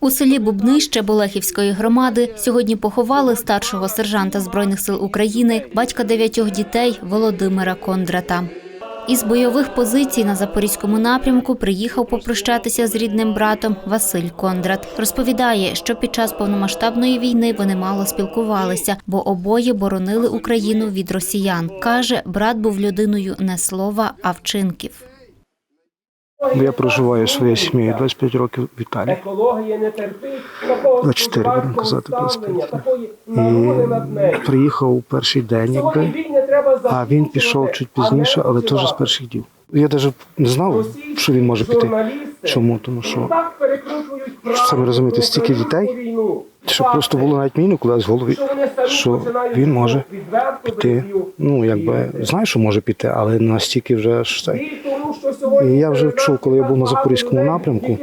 У селі Бубнище Болехівської громади сьогодні поховали старшого сержанта Збройних сил України, батька дев'ятьох дітей Володимира Кондрата. Із бойових позицій на запорізькому напрямку приїхав попрощатися з рідним братом Василь Кондрат. Розповідає, що під час повномасштабної війни вони мало спілкувалися, бо обоє боронили Україну від росіян. каже, брат був людиною не слова, а вчинків. Я проживаю своєю сім'єю 25 років в Італії. Екологія не терпить 24, будемо казати, 25. такої навали над нею. І приїхав у перший день, якби, а він пішов чуть пізніше, але теж з перших днів. Я навіть не знав, що він може піти. Чому? Тому що самі розумієте, стільки дітей, щоб просто було навіть мені колись в голові, що що він може піти. Ну, якби знаю, що може піти, але настільки вже ж це. І я вже вчув, коли я був на Запорізькому напрямку.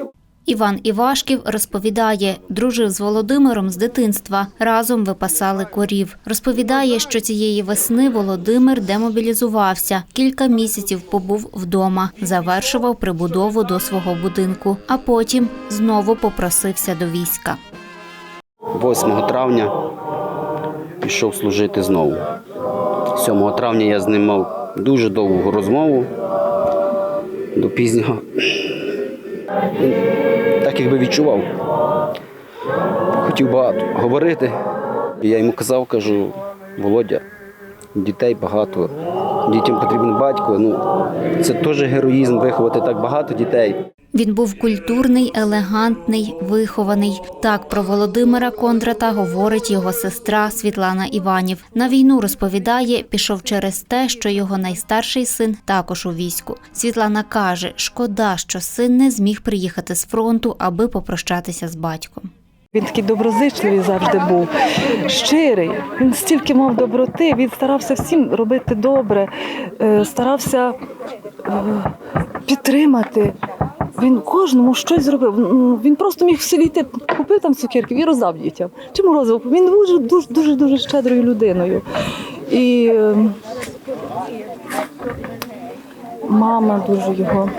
Іван Івашків розповідає, дружив з Володимиром з дитинства. Разом випасали корів. Розповідає, що цієї весни Володимир демобілізувався. Кілька місяців побув вдома, завершував прибудову до свого будинку, а потім знову попросився до війська. 8 травня пішов служити знову. 7 травня я з ним мав дуже довгу розмову пізнього. Так якби відчував. Хотів багато говорити. Я йому казав, кажу, Володя, дітей багато, дітям потрібен батько. Ну, це теж героїзм виховати так багато дітей. Він був культурний, елегантний, вихований. Так про Володимира Кондрата говорить його сестра Світлана Іванів. На війну розповідає, пішов через те, що його найстарший син також у війську. Світлана каже, шкода, що син не зміг приїхати з фронту, аби попрощатися з батьком. Він такий доброзичливий завжди був, щирий. Він стільки мав доброти, він старався всім робити добре, е, старався е, підтримати. Він кожному щось зробив. Він просто міг в селі йти, купив там цукерки і роздав дітям. Чи морозиво. Він дуже дуже дуже дуже щедрою людиною. І е, мама дуже його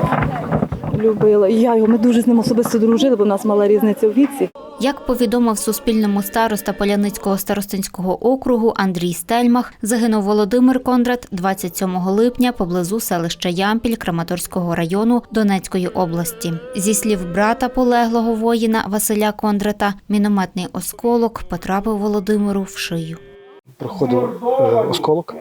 любила. І я його, ми дуже з ним особисто дружили, бо в нас мала різниця у віці. Як повідомив Суспільному староста Поляницького старостинського округу Андрій Стельмах, загинув Володимир Кондрат 27 липня поблизу селища Ямпіль Краматорського району Донецької області. Зі слів брата полеглого воїна Василя Кондрата, мінометний осколок потрапив Володимиру в шию. Проходив е, осколок,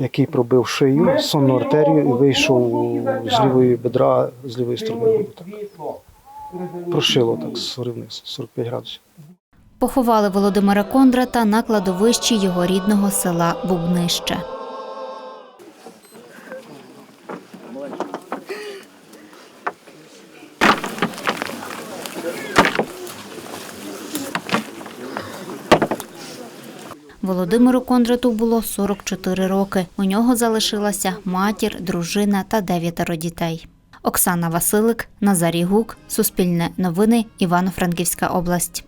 який пробив шию, сонну артерію і вийшов з лівої бедра, з лівої сторони. Прошило так вниз, 45 градусів. Поховали Володимира Кондрата на кладовищі його рідного села Бубнище. Володимиру Кондрату було 44 роки. У нього залишилася матір, дружина та дев'ятеро дітей. Оксана Василик, Назарій Гук, Суспільне новини, Івано-Франківська область.